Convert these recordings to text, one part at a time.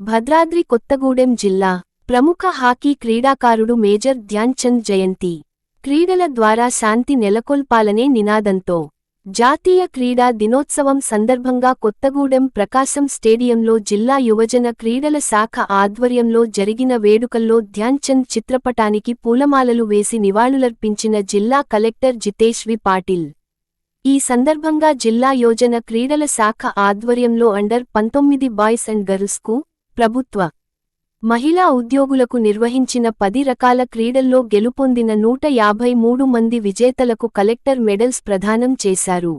భద్రాద్రి కొత్తగూడెం జిల్లా ప్రముఖ హాకీ క్రీడాకారుడు మేజర్ ధ్యాన్ చంద్ జయంతి. క్రీడల ద్వారా శాంతి నెలకొల్పాలనే నినాదంతో జాతీయ క్రీడా దినోత్సవం సందర్భంగా కొత్తగూడెం ప్రకాశం స్టేడియంలో జిల్లా యువజన క్రీడల శాఖ ఆధ్వర్యంలో జరిగిన వేడుకల్లో ధ్యాన్ చంద్ చిత్రపటానికి పూలమాలలు వేసి నివాళులర్పించిన జిల్లా కలెక్టర్ జితేష్ వి పాటిల్. ఈ సందర్భంగా జిల్లా యోజన క్రీడల శాఖ ఆధ్వర్యంలో అండర్ పంతొమ్మిది బాయ్స్ అండ్ గర్ల్స్కు ప్రభుత్వ మహిళా ఉద్యోగులకు నిర్వహించిన పది రకాల క్రీడల్లో గెలుపొందిన నూట యాభై మూడు మంది విజేతలకు కలెక్టర్ మెడల్స్ ప్రదానం చేశారు.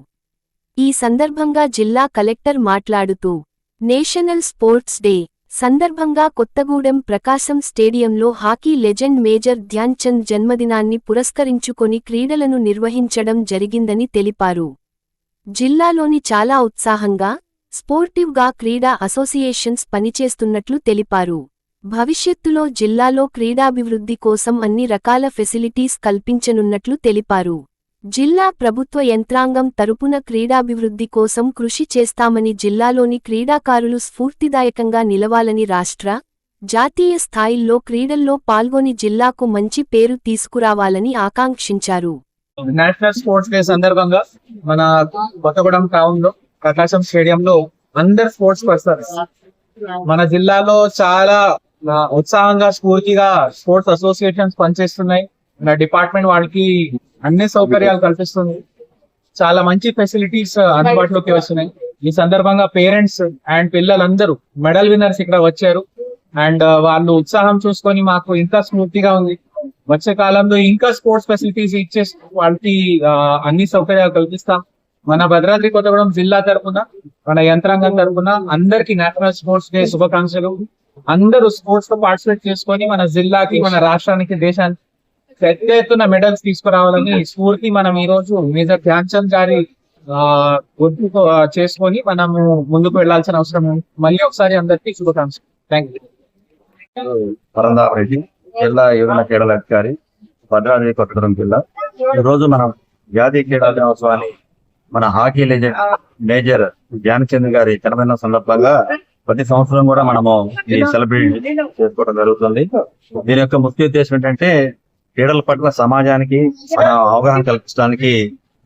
ఈ సందర్భంగా జిల్లా కలెక్టర్ మాట్లాడుతూ నేషనల్ స్పోర్ట్స్ డే సందర్భంగా కొత్తగూడెం ప్రకాశం స్టేడియంలో hockey legend major Dhyan Chand జన్మదినాన్ని పురస్కరించుకొని క్రీడలను నిర్వహించడం జరిగిందని తెలిపారు. జిల్లాలోని చాలా ఉత్సాహంగా స్పోర్టివ్గా క్రీడా అసోసియేషన్స్ పనిచేస్తున్నట్లు తెలిపారు. భవిష్యత్తులో జిల్లాలో క్రీడాభివృద్ధి కోసం అన్ని రకాల ఫెసిలిటీస్ కల్పించనున్నట్లు తెలిపారు. జిల్లా ప్రభుత్వ యంత్రాంగం తరపున క్రీడాభివృద్ధి కోసం కృషి చేస్తామని జిల్లాలోని క్రీడాకారులు స్ఫూర్తిదాయకంగా నిలవాలని రాష్ట్ర జాతీయ స్థాయిల్లో క్రీడల్లో పాల్గొని జిల్లాకు మంచి పేరు తీసుకురావాలని ఆకాంక్షించారు. నేషనల్ స్పోర్ట్స్ డే సందర్భంగా మన కొత్తగూడెం టౌన్లో ప్రకాశం స్టేడియంలో అందరు స్పోర్ట్స్ పర్సన్స్ మన జిల్లాలో చాలా ఉత్సాహంగా స్ఫూర్తిగా స్పోర్ట్స్ అసోసియేషన్స్ పనిచేస్తున్నాయి. నా డిపార్ట్మెంట్ వాళ్ళకి అన్ని సౌకర్యాలు కల్పిస్తుంది. చాలా మంచి ఫెసిలిటీస్ అందుబాటులోకి వస్తున్నాయి. ఈ సందర్భంగా పేరెంట్స్ అండ్ పిల్లలందరూ మెడల్ విన్నర్స్ ఇక్కడ వచ్చారు. అండ్ వాళ్ళు ఉత్సాహం చూసుకొని మాకు ఇంకా స్ఫూర్తిగా ఉంది. వచ్చే కాలంలో ఇంకా స్పోర్ట్స్ ఫెసిలిటీస్ ఇచ్చే వాళ్ళకి అన్ని సౌకర్యాలు కల్పిస్తాం. మన భద్రాద్రి కొత్తగూడెం జిల్లా తరఫున మన యంత్రాంగం తరపున అందరికి నేషనల్ స్పోర్ట్స్ డే శుభాకాంక్షలు. అందరూ స్పోర్ట్స్లో పార్టిసిపేట్ చేసుకొని మన జిల్లాకి మన రాష్ట్రానికి దేశానికి పెద్ద ఎత్తున మెడల్స్ తీసుకురావాలని స్ఫూర్తి మనం ఈ రోజు మేజర్ ధ్యాన్ చంద్ గారి గుర్తు చేసుకొని మనము ముందుకు వెళ్ళాల్సిన అవసరం మళ్ళీ ఒకసారి అందరికీ శుభాకాంక్షలు. థ్యాంక్ యూ జిల్లా యువన క్రీడల అధికారి భద్రాద్రి కొత్తగూడెం జిల్లా. ఈ రోజు మనం జాతీయ క్రీడా దినోత్సవాన్ని మన hockey legend major Dhyan Chand గారి జన్మదినం సందర్భంగా ప్రతి సంవత్సరం కూడా మనము ఈ సెలబ్రేట్ చేసుకోవడం జరుగుతుంది. దీని యొక్క ముఖ్య ఉద్దేశం ఏంటంటే క్రీడల పట్ల సమాజానికి మన అవగాహన కల్పించడానికి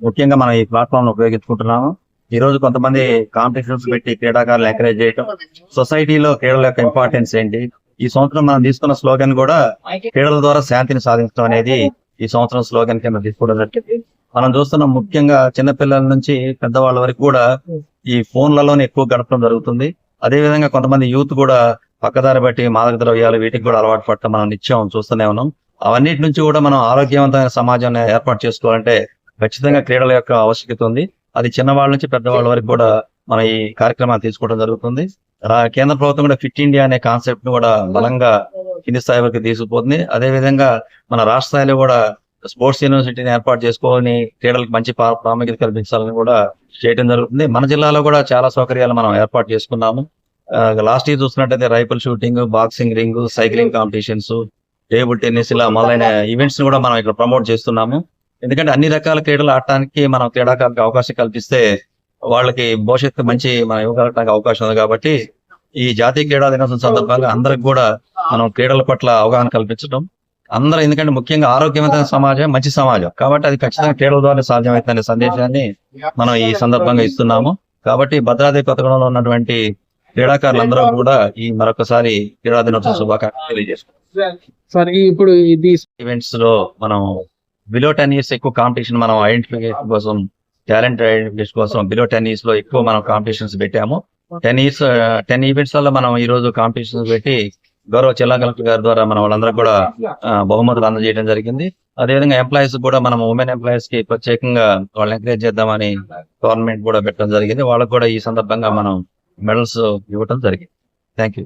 ముఖ్యంగా మనం ఈ ప్లాట్ఫామ్ ఉపయోగించుకుంటున్నాము. ఈ రోజు కొంతమంది కాంపిటీషన్స్ పెట్టి క్రీడాకారులు ఎంకరేజ్ చేయటం సొసైటీలో క్రీడల యొక్క ఇంపార్టెన్స్ ఏంటి? ఈ సంవత్సరం మనం తీసుకున్న స్లోగన్ కూడా క్రీడల ద్వారా శాంతిని సాధించడం అనేది ఈ సంవత్సరం స్లోగన్ కింద తీసుకోవడం జరిగింది. మనం చూస్తున్నాం ముఖ్యంగా చిన్నపిల్లల నుంచి పెద్దవాళ్ళ వరకు కూడా ఈ ఫోన్లలోనే ఎక్కువ గడపడం జరుగుతుంది. అదే విధంగా కొంతమంది యూత్ కూడా పక్కదారి బట్టి మాదక ద్రవ్యాలు వీటికి కూడా అలవాటు పడటం మనం నిత్యం చూస్తూనే ఉన్నాం. అవన్నిటి నుంచి కూడా మనం ఆరోగ్యవంతమైన సమాజాన్ని ఏర్పాటు చేసుకోవాలంటే ఖచ్చితంగా క్రీడల యొక్క ఆవశ్యకత ఉంది. అది చిన్నవాళ్ళ నుంచి పెద్దవాళ్ళ వరకు కూడా మనం ఈ కార్యక్రమాన్ని తీసుకోవడం జరుగుతుంది. కేంద్ర ప్రభుత్వం కూడా ఫిట్ ఇండియా అనే కాన్సెప్ట్ను కూడా బలంగా కింది స్థాయి వరకు తీసుకుపోతుంది. అదే విధంగా మన రాష్ట్ర స్థాయిలో కూడా స్పోర్ట్స్ యూనివర్సిటీని ఏర్పాటు చేసుకొని క్రీడలకు మంచి పా- ప్రాముఖ్యత కల్పించాలని కూడా చేయడం జరుగుతుంది. మన జిల్లాలో కూడా చాలా సౌకర్యాలు మనం ఏర్పాటు చేసుకున్నాము. లాస్ట్ ఇయర్ చూసినట్టయితే rifle shooting boxing ring cycling competitions table tennis ఇలా మొదలైన ఈవెంట్స్ కూడా మనం ఇక్కడ ప్రమోట్ చేస్తున్నాము. ఎందుకంటే అన్ని రకాల క్రీడలు ఆడటానికి మనం క్రీడాకారులకు అవకాశం కల్పిస్తే వాళ్ళకి భవిష్యత్తు మంచి మనం ఇవ్వగలగడానికి అవకాశం ఉంది కాబట్టి ఈ జాతీయ క్రీడా దినోత్సవం సందర్భంగా అందరికి కూడా మనం క్రీడల పట్ల అవగాహన కల్పించడం అందరూ ఎందుకంటే ముఖ్యంగా ఆరోగ్యవంతమైన సమాజం మంచి సమాజం. కాబట్టి అది ఖచ్చితంగా క్రీడల ద్వారా సాధ్యమవుతుందనే సందేశాన్ని మనం ఈ సందర్భంగా ఇస్తున్నాము. కాబట్టి భద్రాద్రి కొత్తగూడెంలో ఉన్నటువంటి క్రీడాకారులందరూ కూడా ఈ మరొకసారి క్రీడా దినోత్సవ శుభాకాంక్షలు తెలియజేస్తున్నాం సార్ ఇప్పుడు ఇది ఈవెంట్స్లో మనం బిలో టెన్ ఇయర్స్ ఎక్కువ కాంపిటీషన్ మనం ఐడెంటిఫికేషన్ కోసం టాలెంట్ ఐడెంటిఫికేషన్ కోసం బిలో టెన్ ఇయర్స్లో ఎక్కువ మనం కాంపిటీషన్స్ పెట్టాము. టెన్ ఇయర్స్ టెన్ ఈవెంట్స్ వల్ల మనం ఈ రోజు కాంపిటీషన్స్ పెట్టి గౌరవ జిల్లా కలెక్టర్ గారి ద్వారా మనం వాళ్ళందరూ కూడా బహుమతులు అందజేయడం జరిగింది. అదేవిధంగా ఎంప్లాయీస్ కూడా మనం ఉమెన్ ఎంప్లాయీస్కి ప్రత్యేకంగా వాళ్ళని ఎంకరేజ్ చేద్దామని గవర్నమెంట్ కూడా పెట్టడం జరిగింది. వాళ్ళకు కూడా ఈ సందర్భంగా మనం మెడల్స్ ఇవ్వడం జరిగింది. Thank you